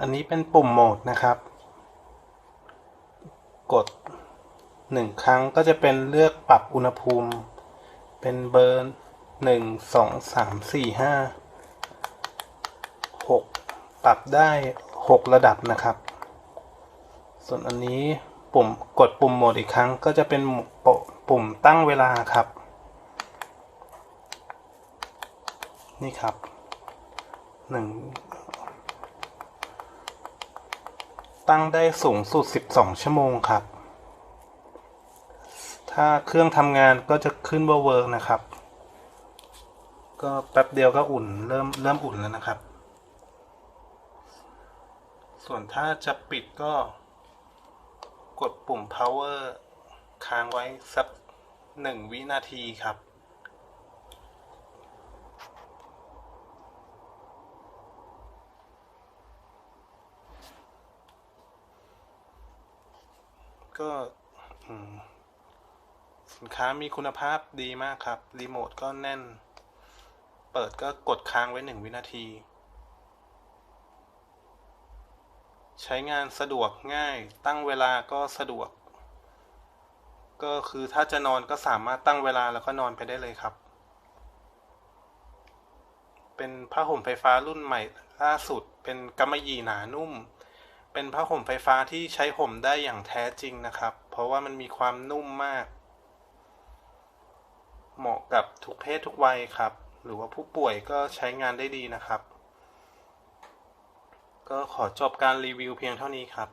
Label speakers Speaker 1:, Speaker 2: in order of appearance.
Speaker 1: อันนี้เป็นปุ่มโหมดนะครับ กดหนึ่งครั้งก็จะเป็นเลือกปรับอุณหภูมิ เป็นเบอร์หนึ่งสองสามสี่ห้าหกปรับได้หกระดับนะครับ ส่วนอันนี้ปุ่มกดปุ่มโหมดอีกครั้งก็จะเป็นปปุ่มตั้งเวลาครับ นี่ครับหนึ่ง ตั้งได้สูงสุด 12 ชั่วโมงครับ ถ้าเครื่องทำงานก็จะขึ้นว่าเวิร์กนะครับ ก็แป๊บเดียวก็อุ่นเริ่มเริ่มอุ่นแล้วนะครับ ส่วนถ้าจะปิดก็ กดปุ่ม power ค้างไว้สักหนึ่งวินาทีครับ ก็สินค้ามีคุณภาพดีมากครับ รีโมทก็แน่น เปิดก็กดค้างไว้หนึ่งวินาที ใช้งานสะดวกง่าย ตั้งเวลาก็สะดวก ก็คือถ้าจะนอนก็สามารถตั้งเวลาแล้วก็นอนไปได้เลยครับ เป็นผ้าห่มไฟฟ้ารุ่นใหม่ล่าสุด เป็นกำมะหยี่หนานุ่ม เป็นผ้าห่มไฟฟ้าที่ใช้ห่มได้อย่างแท้จริงนะครับ เพราะว่ามันมีความนุ่มมาก เหมาะกับทุกเพศทุกวัยครับ หรือว่าผู้ป่วยก็ใช้งานได้ดีนะครับ ก็ขอจบการรีวิวเพียงเท่านี้ครับ